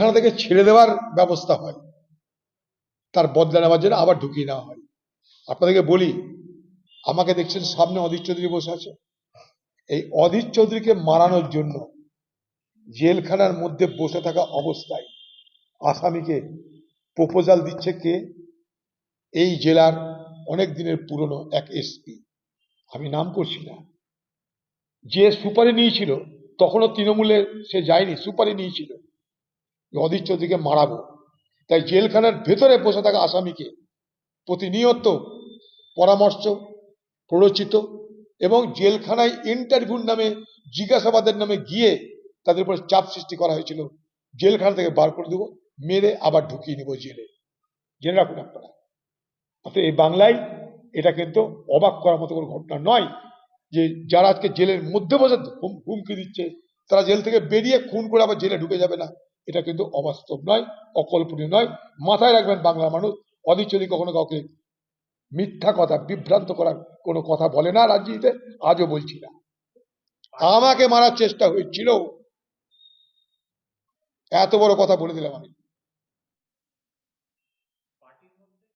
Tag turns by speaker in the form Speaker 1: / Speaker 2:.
Speaker 1: জেলখানা থেকে ছেড়ে দেওয়ার ব্যবস্থা হয়। তার বদলা নেওয়ার জন্য আবার ঢুকিয়ে নেওয়া হয়। আপনাদেরকে বলি, আমাকে দেখছেন সামনে অধীর চৌধুরী বসে আছে। এই অধীর চৌধুরীকে মারানোর জন্য জেলখানার মধ্যে বসে থাকা অবস্থায় আসামিকে প্রপোজাল দিচ্ছে কে? এই জেলার অনেক দিনের পুরনো এক এসপি আমি নাম করছি না। যে সুপারি নিয়েছিল, তখনও তৃণমূলে সে যায়নি, সুপারি নিয়েছিল। অধীর মারাবো। তাই জেলখানার ভেতরে বসে থাকা আসামিকে প্রতিনিয়ত পরামর্শ, প্ররোচিত এবং জেলখানায় ইন্টারভিউর নামে, জিজ্ঞাসাবাদের নামে গিয়ে তাদের উপর চাপ সৃষ্টি করা হয়েছিল। জেলখানা থেকে বার করে দেবো, মেরে আবার ঢুকিয়ে নেব জেলে। জেনে রাখুন আপনারা। অর্থাৎ এই বাংলায় এটা কিন্তু অবাক করার মতো কোনো ঘটনা নয় যে যারা আজকে জেলের মধ্যে বসে হুম- হুমকি দিচ্ছে, তারা জেল থেকে বেরিয়ে খুন করে আবার জেলে ঢুকে যাবে না। এটা কিন্তু অবাস্তব নয়, অকল্পনীয় নয়। মাথায় রাখবেন, বাংলা মানুষ অদিচলি কখনো কাউকে মিথ্যা কথা, বিভ্রান্ত করার কোনো কথা বলে না রাজনীতিতে, আজও বলছি না। আমাকে মারার চেষ্টা হয়েছিল। এত বড় কথা বলে দিলাম আমি।